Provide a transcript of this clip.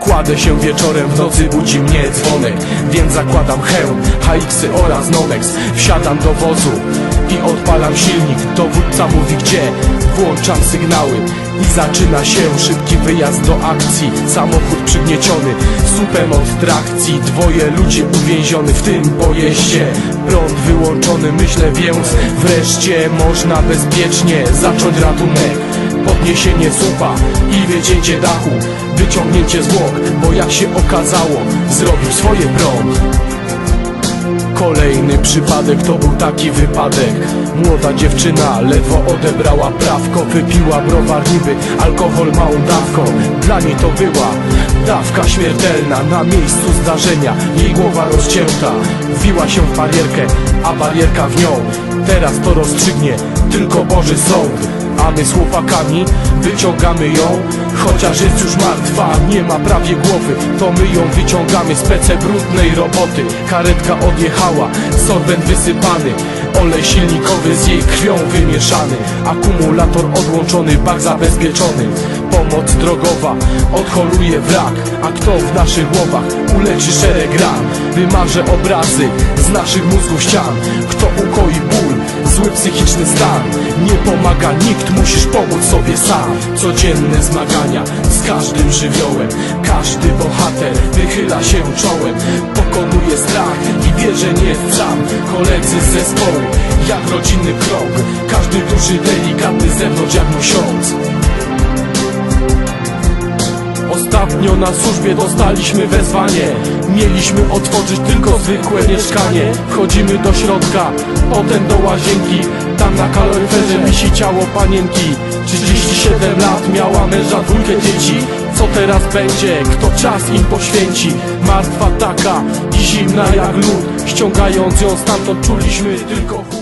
Kładę się wieczorem, w nocy budzi mnie dzwonek Więc zakładam hełm, HX oraz Nomex Wsiadam do wozu i odpalam silnik. Dowódca mówi gdzie, włączam sygnały I zaczyna się szybki wyjazd do akcji. Samochód przygnieciony, słupem od trakcji. Dwoje ludzi uwięziony w tym pojeździe. Prąd wyłączony, myślę więc Wreszcie można bezpiecznie zacząć ratunek Podniesienie słupa i wycięcie dachu. Wyciągnięcie zwłok, bo jak się okazało Zrobił swoje prąd. Kolejny przypadek to był taki wypadek. Młoda dziewczyna ledwo odebrała prawko Wypiła browar niby alkohol małą dawką. Dla niej to była dawka śmiertelna Na miejscu zdarzenia. Jej głowa rozcięta Wbiła się w barierkę, a barierka w nią Teraz to rozstrzygnie tylko Boży Sąd. A my z chłopakami wyciągamy ją Chociaż jest już martwa, nie ma prawie głowy. To my ją wyciągamy z pece brudnej roboty. Karetka odjechała, sorbent wysypany. Olej silnikowy z jej krwią wymieszany. Akumulator odłączony, bak zabezpieczony. Pomoc drogowa odholuje wrak. A kto w naszych głowach uleczy szereg ran? Wymarze obrazy z naszych mózgów ścian. Kto ukoi psychiczny stan. Nie pomaga nikt, musisz pomóc sobie sam. Codzienne zmagania z każdym żywiołem. Każdy bohater wychyla się czołem. Pokonuje strach i wie, że nie jest sam Koledzy z zespołu, jak rodzinny krąg. Każdy duży, delikatny z zewnątrz jak miesiąc Ostatnio na służbie dostaliśmy wezwanie. Mieliśmy otworzyć tylko zwykłe mieszkanie. Wchodzimy do środka, potem do łazienki. Tam na kaloryferze wisi ciało panienki. 37 lat, miała męża, dwójkę dzieci. Co teraz będzie? Kto czas im poświęci? Martwa taka i zimna jak lód. Ściągając ją stamtąd czuliśmy tylko